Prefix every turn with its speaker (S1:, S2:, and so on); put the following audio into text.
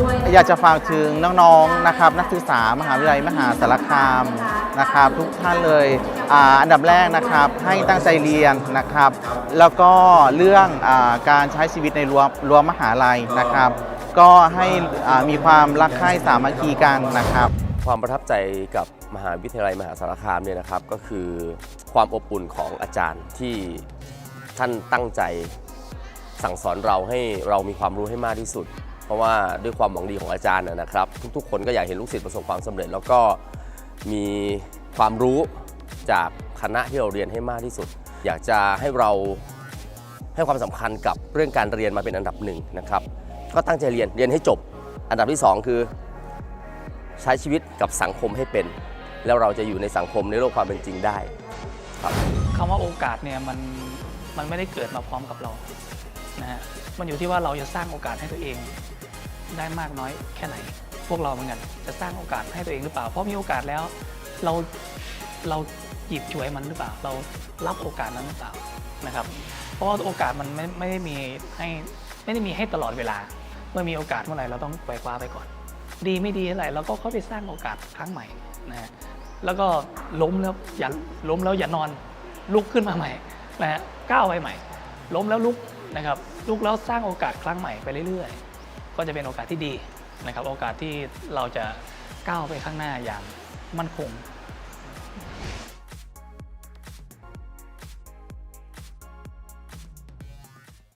S1: ด้วย
S2: อยากจะฝากถึงน้องๆนะครับ นักศึกษามหาวิทยาลัยมหาสารคามนะครับ ทุกท่านเลยอาอันดับแรกนะครับให้ตั้งใจเรียนนะครับ แล้วก็เรื่องอาการใช้ชีวิตในรั้วรั้วมหาลัยนะครับ ก็ให้อ่ามีความรักใคร่สามัคคีกันนะครับ
S3: ความประทับใจกับมหาวิทยาลัยมหาสารคามเนี่ยนะครับ ก็คือความอบอุ่นของอาจารย์ที่ท่านตั้งใจสั่งสอนเราให้เรามีความรู้ให้มากที่สุด เพราะว่าด้วยความหวังดีของอาจารย์นะครับ ทุกๆ คนก็อยากเห็นลูกศิษย์ประสบความสำเร็จ แล้วก็มีความรู้จากคณะที่เราเรียนให้มากที่สุด อยากจะให้เราให้ความสำคัญกับเรื่องการเรียนมาเป็นอันดับหนึ่งนะครับ ก็ตั้งใจเรียนเรียนให้จบ อันดับที่สองคือ ใช้ชีวิตกับสังคมให้เป็น แล้วเราจะอยู่ในสังคมในโลกความเป็นจริงได้ครับ
S4: คำว่าโอกาสเนี่ยมันมันไม่ได้เกิดมาพร้อมกับเรานะฮะมันอยู่ที่ว่าเราจะสร้างโอกาสให้ตัวเอง ได้มากน้อยแค่ไหน พวกเราเหมือนกันจะสร้างโอกาสให้ตัวเองหรือเปล่า เพราะมีโอกาสแล้วเราเราหยิบฉวยมันหรือเปล่า เรารับโอกาสนั้นหรือเปล่านะครับ เพราะว่าโอกาสมันไม่ไม่ได้มีให้ไม่ได้มีให้ตลอดเวลา เมื่อมีโอกาสเมื่อไหร่เราต้องไปคว้าไปก่อน ดีไม่ดีเท่าไหร่เราก็เข้าไปสร้างโอกาสครั้งใหม่นะฮะแล้วก็ล้มแล้วอย่าล้มแล้วอย่านอนลุกขึ้นมาใหม่นะฮะก้าวไปใหม่ ล้มแล้วลุกนะครับลุกแล้วสร้างโอกาสครั้งใหม่ไปเรื่อยๆ ก็จะเป็นโอกาสที่ดีนะครับโอกาสที่เราจะก้าวไปข้างหน้าอย่างมั่นคง